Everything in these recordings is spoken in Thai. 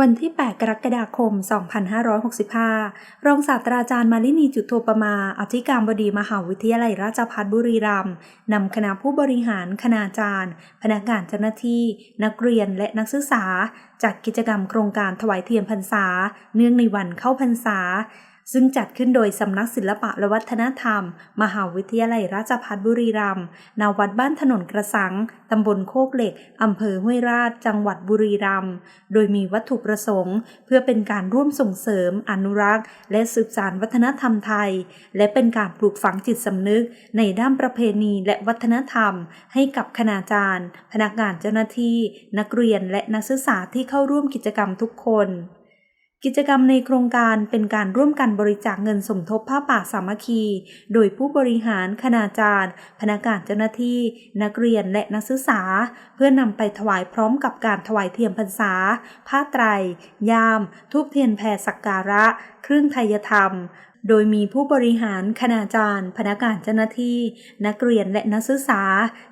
วันที่ 8 กรกฎาคม 2565 รองศาสตราจารย์มาลินีจุดโทปมา อธิการบดีมหาวิทยาลัยราชภัฏบุรีรัมย์นำคณะผู้บริหาร คณาจารย์ พนักงานเจ้าหน้าที่ นักเรียนและนักศึกษา จัดกิจกรรมโครงการถวายเทียนพรรษา เนื่องในวันเข้าพรรษา ซึ่งจัดขึ้นโดยสำนักศิลปะและวัฒนธรรม มหาวิทยาลัยราชภัฏบุรีรัมย์ณวัดบ้านถนนกระสัง ตำบลโคกเหล็ก อำเภอห้วยราช จังหวัดบุรีรัมย์ โดยมีวัตถุประสงค์ เพื่อเป็นการร่วมส่งเสริม อนุรักษ์ และสืบสานวัฒนธรรมไทย และเป็นการปลูกฝังจิตสำนึก ในด้านประเพณีและวัฒนธรรม ให้กับคณาจารย์ พนักงานเจ้าหน้าที่ นักเรียนและนักศึกษาที่เข้าร่วมกิจกรรมทุกคน กิจกรรมในโครงการเป็นการร่วมกันบริจาคเงินสมทบผ้าป่าสามัคคี โดยผู้บริหาร คณาจารย์ พนักงานเจ้าหน้าที่ นักเรียนและนักศึกษา เพื่อนำไปถวายพร้อมกับการถวายเทียมพรรษา ผ้าไตร ยามทูบเทียนแผ่สักการะ เครื่องไทยธรรม โดยมีผู้บริหารคณาจารย์ พนักงานเจ้าหน้าที่ นักเรียนและนักศึกษา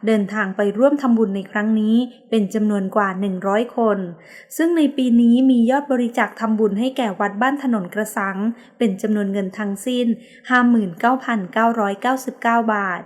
เดินทางไปร่วมทำบุญในครั้งนี้เป็นจำนวนกว่า 100 คน ซึ่งในปีนี้มียอดบริจาคทำบุญให้แก่วัดบ้านถนนกระสัง เป็นจำนวนเงินทั้งสิ้น 59,999 บาท